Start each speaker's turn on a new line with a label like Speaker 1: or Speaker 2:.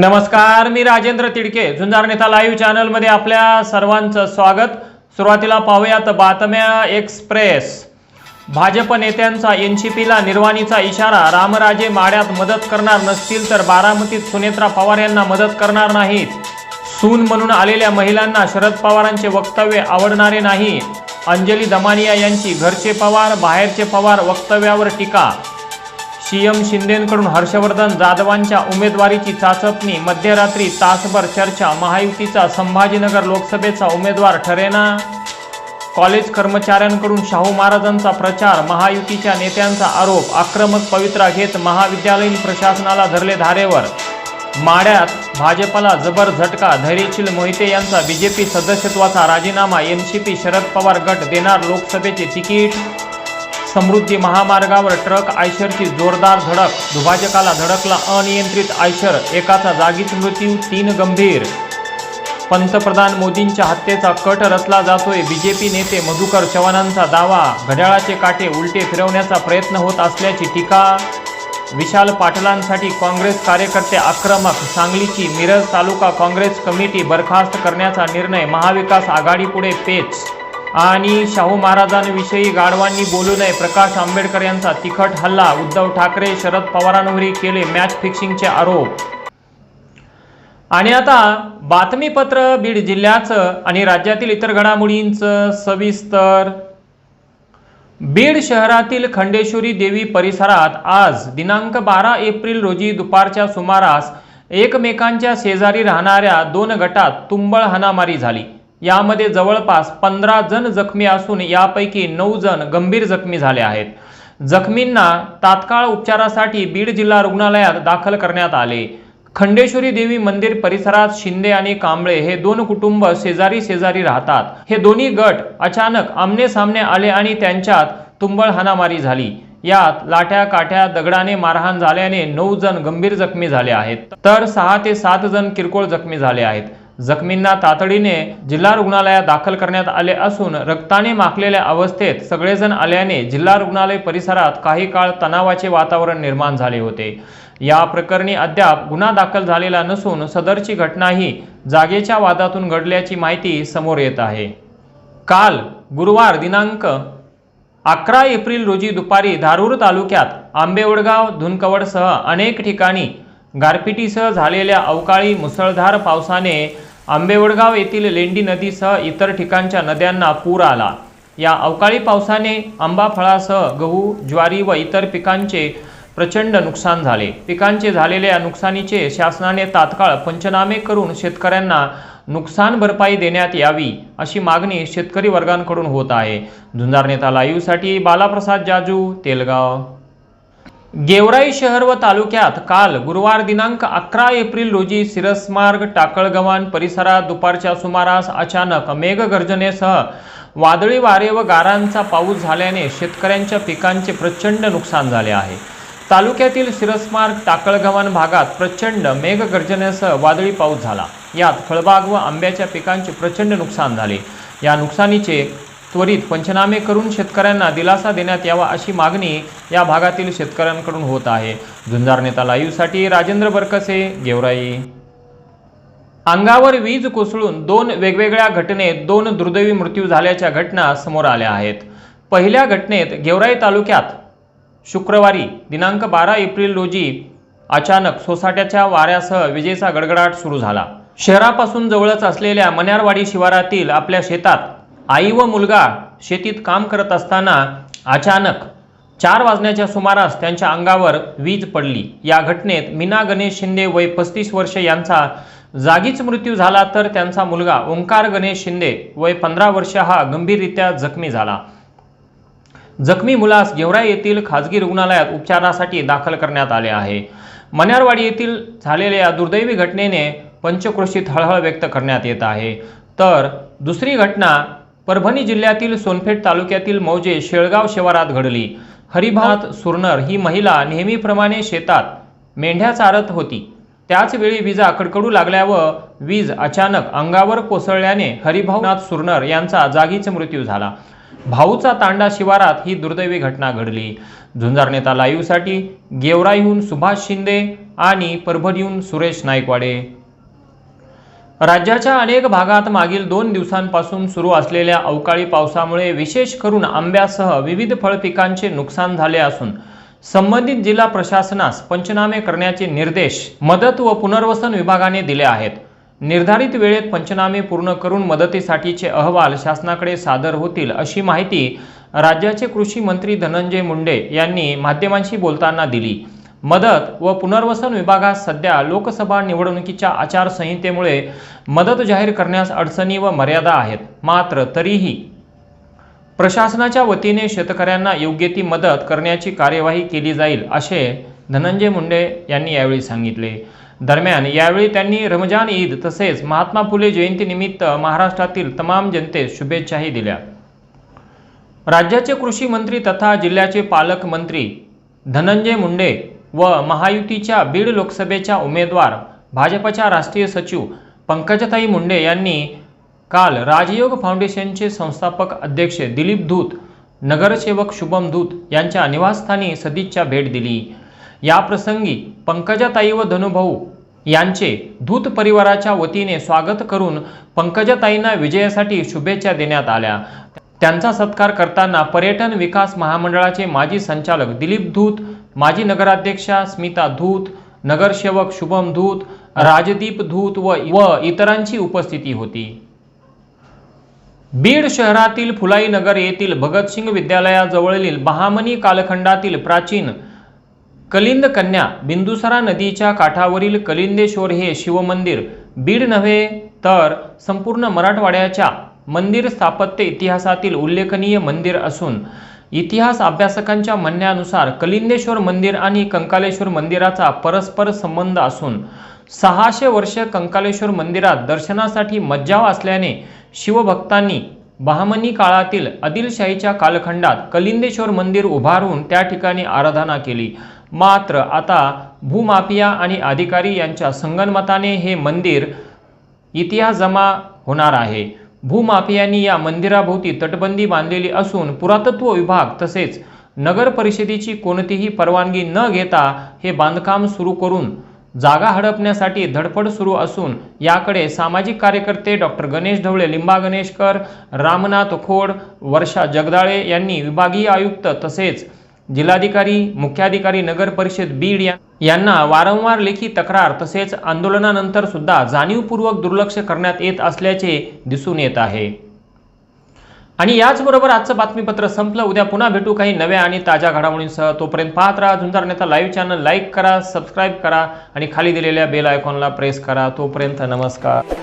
Speaker 1: नमस्कार मी राजेंद्र तिडके. झुंजार नेता लाईव्ह चॅनलमध्ये आपल्या सर्वांचं स्वागत. सुरुवातीला पाहूयात बातम्या एक्सप्रेस. भाजप नेत्यांचा एनसीपीला निर्वाणीचा इशारा. रामराजे माड्यात मदत करणार नसतील तर बारामतीत सुनेत्रा पवार यांना मदत करणार नाहीत. सून म्हणून आलेल्या महिलांना शरद पवारांचे वक्तव्य आवडणारे नाही. अंजली दमानिया यांची घरचे पवार बाहेरचे पवार वक्तव्यावर टीका सीएम शिंदेकडून हर्षवर्धन जाधवांच्या उमेदवारीची चाचपणी मध्यरात्री तासभर चर्चा महायुतीचा संभाजीनगर लोकसभेचा उमेदवार ठरेना? कॉलेज कर्मचाऱ्यांकडून शाहू महाराजांचा प्रचार महायुतीच्या नेत्यांचा आरोप आक्रमक पवित्रा घेत महाविद्यालयीन प्रशासनाला धरले धारेवर? माड्यात भाजपला जबर झटका धैर्यशील मोहिते यांचा बीजेपी सदस्यत्वाचा राजीनामा एनसीपी शरद पवार गट देणार लोकसभेचे तिकीट? समृद्धी महामार्गावर ट्रक आयशरची जोरदार धडक. दुभाजकाला धडकला अनियंत्रित आयशर. एकाचा जागीच मृत्यू तीन गंभीर. पंतप्रधान मोदींच्या हत्येचा कट रचला जातोय. बीजेपी नेते मधुकर चव्हाणांचा दावा. घड्याळाचे काटे उलटे फिरवण्याचा प्रयत्न होत असल्याची टीका विशाल पाटलांसाठी काँग्रेस कार्यकर्ते आक्रमक. सांगलीची मिरज तालुका काँग्रेस कमिटी बरखास्त करण्याचा निर्णय. महाविकास आघाडीपुढे पेच आणि शाहू महाराजांविषयी गाढवांनी बोलू नये. प्रकाश आंबेडकर यांचा तिखट हल्ला उद्धव ठाकरे शरद पवारांवरही केले मॅच फिक्सिंगचे आरोप. आणि आता बातमीपत्र बीड जिल्ह्याचं आणि राज्यातील इतर घडामोडींचं सविस्तर. बीड शहरातील खंडेश्वरी देवी परिसरात आज दिनांक बारा एप्रिल रोजी दुपारच्या सुमारास एकमेकांच्या शेजारी राहणाऱ्या दोन गटात तुंबळ हाणामारी झाली. यामध्ये जवळपास पंधरा जण जखमी असून यापैकी नऊ जण गंभीर जखमी झाले आहेत. जखमींना तात्काळ उपचारासाठी बीड जिल्हा रुग्णालयात दाखल करण्यात आले. खंडेश्वरी देवी मंदिर परिसरात शिंदे आणि कांबळे हे दोन कुटुंब शेजारी शेजारी राहतात. हे दोन्ही गट अचानक आमने सामने आले आणि त्यांच्यात तुंबळ हाणामारी झाली. यात लाट्या काठ्या दगडाने मारहाण झाल्याने नऊ जण गंभीर जखमी झाले आहेत. तर सहा ते सात जण किरकोळ जखमी झाले आहेत. जखमींना तातडीने जिल्हा रुग्णालयात दाखल करण्यात आले असून रक्ताने माखलेल्या अवस्थेत सगळेजण आल्याने जिल्हा रुग्णालय परिसरात काही काळ तणावाचे वातावरण निर्माण झाले होते. या प्रकरणी अद्याप गुन्हा दाखल झालेला नसून सदरची घटनाही जागेच्या वादातून घडल्याची माहिती समोर येत आहे. काल गुरुवार दिनांक अकरा एप्रिल रोजी दुपारी धारूर तालुक्यात आंबेवडगाव धुनकवडसह अनेक ठिकाणी गारपिटीसह झालेल्या अवकाळी मुसळधार पावसाने आंबेवडगाव येथील लेंडी नदीसह इतर ठिकाणच्या नद्यांना पूर आला. या अवकाळी पावसाने आंबा फळासह गहू ज्वारी व इतर पिकांचे प्रचंड नुकसान झाले. पिकांचे झालेल्या नुकसानीचे शासनाने तात्काळ पंचनामे करून शेतकऱ्यांना नुकसान भरपाई देण्यात यावी अशी मागणी शेतकरी वर्गांकडून होत आहे. झुंजार नेता लाईव्हसाठी बालाप्रसाद जाजू तेलगाव. गेवराई शहर व तालुक्यात काल गुरुवार दिनांक अकरा एप्रिल रोजी सिरसमार्ग टाकळगव्हाण परिसरात दुपारच्या सुमारास अचानक मेघगर्जनेसह वादळी वारे व गारांचा पाऊस झाल्याने शेतकऱ्यांच्या पिकांचे प्रचंड नुकसान झाले आहे. तालुक्यातील सिरसमार्ग टाकळगव्हाण भागात प्रचंड मेघगर्जनेसह वादळी पाऊस झाला. यात फळबाग व आंब्याच्या पिकांचे प्रचंड नुकसान झाले. या नुकसानीचे त्वरित पंचनामे करून शेतकऱ्यांना दिलासा देण्यात यावा अशी मागणी या भागातील शेतकऱ्यांकडून होत आहे. झुंजार नेता लाईव्हसाठी राजेंद्र बरकसे गेवराई. अंगावर वीज कोसळून दोन वेगवेगळ्या घटनेत दोन दुर्दैवी मृत्यू झाल्याच्या घटना समोर आल्या आहेत. पहिल्या घटनेत गेवराई तालुक्यात शुक्रवारी दिनांक बारा एप्रिल रोजी अचानक सोसाट्याच्या वाऱ्यासह विजेचा गडगडाट सुरू झाला. शहरापासून जवळच असलेल्या मन्यारवाडी शिवारातील आपल्या शेतात आई व मुलगा शेतीत काम करत असताना अचानक चार वाजण्याच्या सुमारास त्यांच्या अंगावर वीज पडली. या घटनेत मीना गणेश शिंदे वय पस्तीस वर्ष यांचा जागीच मृत्यू झाला तर त्यांचा मुलगा ओंकार गणेश शिंदे वय पंधरा वर्ष हा गंभीररित्या जखमी झाला. जखमी मुलास गेवराई येथील खाजगी रुग्णालयात उपचारासाठी दाखल करण्यात आले आहे. मन्यारवाडी येथील झालेल्या दुर्दैवी घटनेने पंचक्रोशीत हळहळ व्यक्त करण्यात येत आहे. तर दुसरी घटना परभणी जिल्ह्यातील सोनपेठ तालुक्यातील मौजे शेळगाव शिवारात घडली. हरिभात सुरनर ही महिला नेहमीप्रमाणे शेतात मेंढ्या चारत होती. त्याचवेळी विजा कडकडू लागल्या व वीज अचानक अंगावर कोसळल्याने हरिभाऊनाथ सुरनर यांचा जागीच मृत्यू झाला. भाऊचा तांडा शिवारात ही दुर्दैवी घटना घडली. झुंजार नेता लाईव्हसाठी गेवराईहून सुभाष शिंदे आणि परभणीहून सुरेश नाईकवाडे. राज्याच्या अनेक भागात मागील दोन दिवसांपासून सुरू असलेल्या अवकाळी पावसामुळे विशेष करून आंब्यासह विविध फळपिकांचे नुकसान झाले असून संबंधित जिल्हा प्रशासनास पंचनामे करण्याचे निर्देश मदत व पुनर्वसन विभागाने दिले आहेत. निर्धारित वेळेत पंचनामे पूर्ण करून मदतीसाठीचे अहवाल शासनाकडे सादर होतील अशी माहिती राज्याचे कृषी मंत्री धनंजय मुंडे यांनी माध्यमांशी बोलताना दिली. मदत व पुनर्वसन विभागात सध्या लोकसभा निवडणुकीच्या आचारसंहितेमुळे मदत जाहीर करण्यास अडचणी व मर्यादा आहेत. मात्र तरीही प्रशासनाच्या वतीने शेतकऱ्यांना योग्य ती मदत करण्याची कार्यवाही केली जाईल असे धनंजय मुंडे यांनी यावेळी सांगितले. दरम्यान यावेळी त्यांनी रमजान ईद तसेच महात्मा फुले जयंतीनिमित्त महाराष्ट्रातील तमाम जनतेस शुभेच्छाही दिल्या. राज्याचे कृषी मंत्री तथा जिल्ह्याचे पालकमंत्री धनंजय मुंडे व महायुतीच्या बीड लोकसभेच्या उमेदवार भाजपच्या राष्ट्रीय सचिव पंकजताई मुंडे यांनी काल राजयोग फाउंडेशनचे संस्थापक अध्यक्ष दिलीप धूत नगरसेवक शुभम धूत यांच्या निवासस्थानी सदिच्छा भेट दिली. याप्रसंगी पंकजाताई व धनुभाऊ यांचे धूत परिवाराच्या वतीने स्वागत करून पंकजाताईंना विजयासाठी शुभेच्छा देण्यात आल्या. त्यांचा सत्कार करताना पर्यटन विकास महामंडळाचे माजी संचालक दिलीप धूत माजी नगराध्यक्षा स्मिता धूत नगरसेवक शुभम धूत राजदीप धूत व व इतरांची उपस्थिती होती. बीड शहरातील फुलाई नगर येथील भगतसिंग विद्यालयाजवळील बहामनी कालखंडातील प्राचीन कलिंद कन्या बिंदुसरा नदीच्या काठावरील कलिंदेश्वर हे शिवमंदिर बीड नव्हे तर संपूर्ण मराठवाड्याच्या मंदिर स्थापत्य इतिहासातील उल्लेखनीय मंदिर असून इतिहास अभ्यासकांच्या म्हणण्यानुसार कलिंदेश्वर मंदिर आणि कंकालेश्वर मंदिराचा परस्पर संबंध असून सहाशे वर्ष कंकालेश्वर मंदिरात दर्शनासाठी मज्जाव असल्याने शिवभक्तांनी बहामनी काळातील आदिलशाहीच्या कालखंडात कलिंदेश्वर मंदिर उभारून त्या ठिकाणी आराधना केली. मात्र आता भूमाफिया आणि अधिकारी यांच्या संगनमताने हे मंदिर इतिहास जमा होणार आहे. भूमाफियांनी या मंदिराभोवती तटबंदी बांधलेली असून पुरातत्व विभाग तसेच नगर परिषदेची कोणतीही परवानगी न घेता हे बांधकाम सुरू करून जागा हडपण्यासाठी धडपड सुरू असून याकडे सामाजिक कार्यकर्ते डॉक्टर गणेश ढवळे लिंबा गणेशकर रामनाथ खोड वर्षा जगदाळे यांनी विभागीय आयुक्त तसेच जिल्हाधिकारी मुख्याधिकारी नगर परिषद बीड यांना वारंवार लेखी तक्रार तसेच आंदोलनानंतर सुद्धा जाणीवपूर्वक दुर्लक्ष करण्यात येत असल्याचे दिसून येत आहे. आणि याचबरोबर आजचं बातमीपत्र संपलं. उद्या पुन्हा भेटू काही नव्या आणि ताज्या घडामोडींसह. तोपर्यंत पाहत राहा. Jhunjar Neta live channel like करा सबस्क्राईब करा आणि खाली दिलेल्या बेल आयकॉनला प्रेस करा. तोपर्यंत नमस्कार.